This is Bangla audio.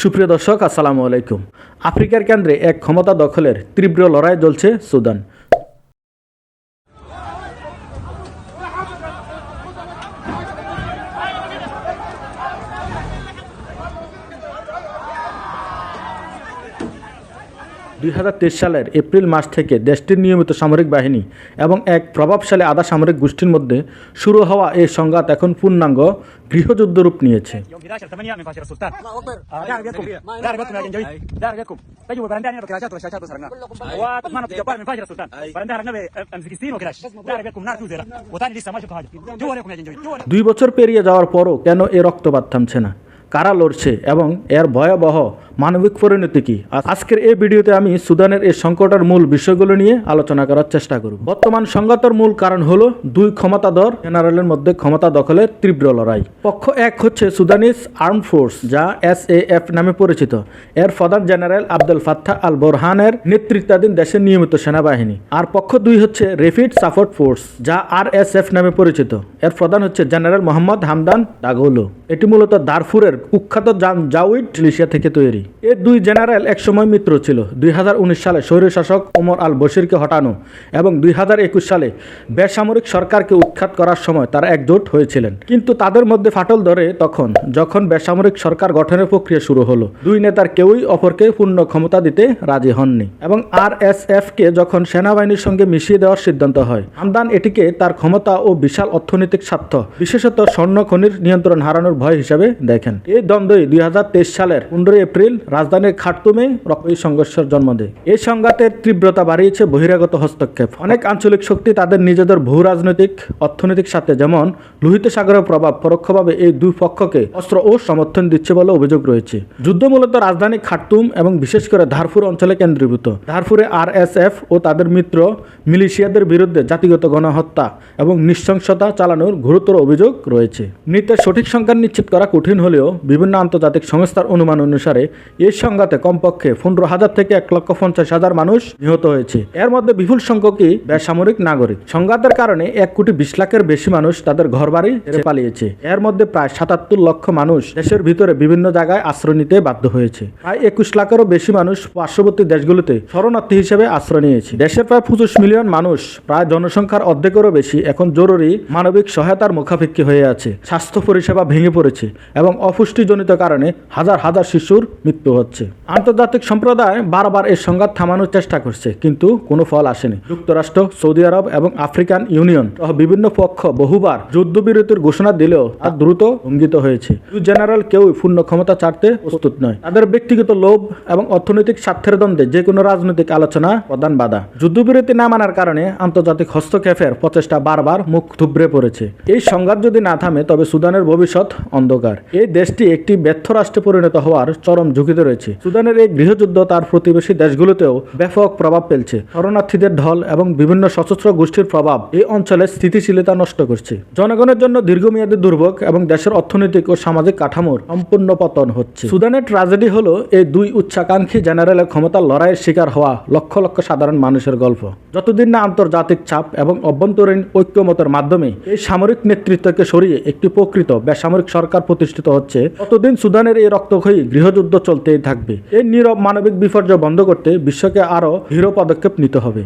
সুপ্রিয় দর্শক আসসালামু আলাইকুম। আফ্রিকার কেন্দ্রে এক ক্ষমতা দখলের তীব্র লড়াই চলছে সুদান। দুই হাজার তেইশ সালের এপ্রিল মাস থেকে দেশটির নিয়মিত সামরিক বাহিনী এবং এক প্রভাবশালী আধা সামরিক গোষ্ঠীর মধ্যে শুরু হওয়া এই সংঘাত এখন পূর্ণাঙ্গ গৃহযুদ্ধ রূপ নিয়েছে। দুই বছর পেরিয়ে যাওয়ার পরও কেন এ রক্তপাত থামছে না? কারা লড়ছে এবং এর ভয়াবহ মানবিক পরিণতি কি? আজ- আজকের এই ভিডিওতে আমি সুদানের এই সংকটের মূল বিষয়গুলো নিয়ে আলোচনা করার চেষ্টা করব। বর্তমান সংঘাতের মূল কারণ হলো দুই ক্ষমতাধর জেনারেলের মধ্যে ক্ষমতা দখলের তীব্র লড়াই। পক্ষ এক হচ্ছে সুদানিস আর্ম ফোর্স, যা এস এফ নামে পরিচিত। এর প্রধান জেনারেল আব্দুল ফাত্তাহ আল বোরহানের নেতৃত্বাধীন দেশের নিয়মিত সেনাবাহিনী। আর পক্ষ দুই হচ্ছে রেফিড সাপোর্ট ফোর্স, যা আর এস এফ নামে পরিচিত। এর প্রধান হচ্ছে জেনারেল মোহাম্মদ হামদান দাগৌলো। এটি মূলত দারফুরের কুখ্যাত জাউইড মিলিশিয়া থেকে তৈরি। এই দুই জেনারেল একসময় মিত্র ছিল। দুই হাজার উনিশ সালে স্বৈরশাসক ওমর আল বশিরকে হটানো এবং দুই হাজার একুশ সালে বেসামরিক সরকারকে উৎখাত করার সময় তারা একজোট হয়েছিলেন। কিন্তু তাদের মধ্যে ফাটল ধরে তখন, যখন বেসামরিক সরকার গঠনের প্রক্রিয়া শুরু হলো। দুই নেতার কেউই অপরকে পূর্ণ ক্ষমতা দিতে রাজি হননি এবং আর এস কে যখন সেনাবাহিনীর সঙ্গে মিশিয়ে দেওয়ার সিদ্ধান্ত হয়, আমদান এটিকে তার ক্ষমতা ও বিশাল অর্থনৈতিক স্বার্থ, বিশেষত স্বর্ণ খনির নিয়ন্ত্রণ হারানোর ভয় হিসাবে দেখেন। এই দ্বন্দ্বই দুই হাজার তেইশ সালের পনেরোই এপ্রিল রাজধানীর খার্তুমে রক্তী সংঘর্ষের জন্ম দেয়। এই সংঘাতের তীব্রতা বাড়িয়েছে বহিরাগত হস্তক্ষেপ। অনেক আঞ্চলিক শক্তি তাদের নিজেদের ভূ রাজনৈতিক, অর্থনৈতিক সাথে যেমন লোহিত সাগরের প্রভাব পরোক্ষভাবে এই দুই পক্ষকে অস্ত্র ও সমর্থন দিচ্ছে বলে অভিযোগ রয়েছে। যুদ্ধ মূলত রাজধানী খার্তুম এবং বিশেষ করে ধারফুর অঞ্চলে কেন্দ্রীভূত। ধারফুরে আরএসএফ ও তাদের মিত্র মিলিশিয়াদের বিরুদ্ধে জাতিগত গণহত্যা এবং নৃশংসতা চালানোর গুরুতর অভিযোগ রয়েছে। মৃতের সঠিক সংখ্যা নিশ্চিত করা কঠিন হলেও বিভিন্ন আন্তর্জাতিক সংস্থার অনুমান অনুসারে এই সংঘাতে কমপক্ষে পনেরো হাজার থেকে এক লক্ষ পঞ্চাশ হাজার মানুষ নিহত হয়েছে। এর মধ্যে বিপুল সংখ্যকই বেসামরিক নাগরিক। সংঘাতের কারণে এক কোটি বিশ লাখের বেশি মানুষ তাদের ঘরবাড়ি পালিয়েছে। এর মধ্যে প্রায় সাতাত্তর লক্ষ মানুষ দেশের ভিতরে বিভিন্ন জায়গায় আশ্রয় নিতে বাধ্য হয়েছে। প্রায় একুশ লাখেরও বেশি মানুষ পার্শ্ববর্তী দেশগুলোতে শরণার্থী হিসেবে আশ্রয় নিয়েছে। দেশের প্রায় পঁচিশ মিলিয়ন মানুষ, প্রায় জনসংখ্যার অর্ধেকেরও বেশি এখন জরুরি মানবিক সহায়তার মুখাপেক্ষি হয়ে আছে। স্বাস্থ্য পরিষেবা ভেঙে পড়েছে এবং অপুষ্টিজনিত কারণে হাজার হাজার শিশুর মৃত্যু হচ্ছে। আন্তর্জাতিক সম্প্রদায় বারবার এই সংঘাত থামানোর চেষ্টা করছে, কিন্তু কোনো ফল আসেনি। যুক্তরাষ্ট্র, সৌদি আরব এবং আফ্রিকান ইউনিয়ন সহ বিভিন্ন পক্ষ বহুবার যুদ্ধবিরতির ঘোষণা দিলেও তা দ্রুত ভঙ্গিত হয়েছে। জেনারেল কেউই পূর্ণ ক্ষমতা ছাড়তে প্রস্তুত নয়। তাদের ব্যক্তিগত লোভ এবং অর্থনৈতিক স্বার্থের দ্বন্দ্বে যে কোনো রাজনৈতিক আলোচনা প্রধান বাধা। যুদ্ধবিরতি না মানার কারণে আন্তর্জাতিক হস্তক্ষেপের প্রচেষ্টা বারবার মুখ থুবড়ে পড়েছে। এই সংঘাত যদি না থামে, তবে সুদানের ভবিষ্যৎ অন্ধকার। এই দেশটি একটি ব্যর্থ রাষ্ট্রে পরিণত হওয়ার চরম ঝুঁকিতে রয়েছে। সুদানের এই গৃহযুদ্ধ তার প্রতিবেশী দেশগুলোতেও ব্যাপক প্রভাব ফেলছে। শরণার্থীদের ঢল এবং বিভিন্ন সশস্ত্র গোষ্ঠীর প্রভাব এই অঞ্চলের স্থিতিশীলতা নষ্ট করছে। জনগণের জন্য দীর্ঘমেয়াদী দুর্ভোগ এবং দেশের অর্থনৈতিক ও সামাজিক কাঠামোর সম্পূর্ণ পতন হচ্ছে। সুদানের ট্রাজেডি হলো এই দুই উচ্চাকাঙ্ক্ষী জেনারেলের ক্ষমতার লড়াইয়ের শিকার হওয়া লক্ষ লক্ষ সাধারণ মানুষের গল্প। যতদিন না আন্তর্জাতিক চাপ এবং অভ্যন্তরীণ ঐক্যমতের মাধ্যমে এই সামরিক নেতৃত্বকে সরিয়ে একটি প্রকৃত বেসামরিক সরকার প্রতিষ্ঠিত হচ্ছে, ততদিন সুদানের এই রক্তক্ষয়ী গৃহযুদ্ধ চলতেই থাকবে। এই নীরব মানবিক বিপর্যয় বন্ধ করতে বিশ্বকে আরও দৃঢ় পদক্ষেপ নিতে হবে।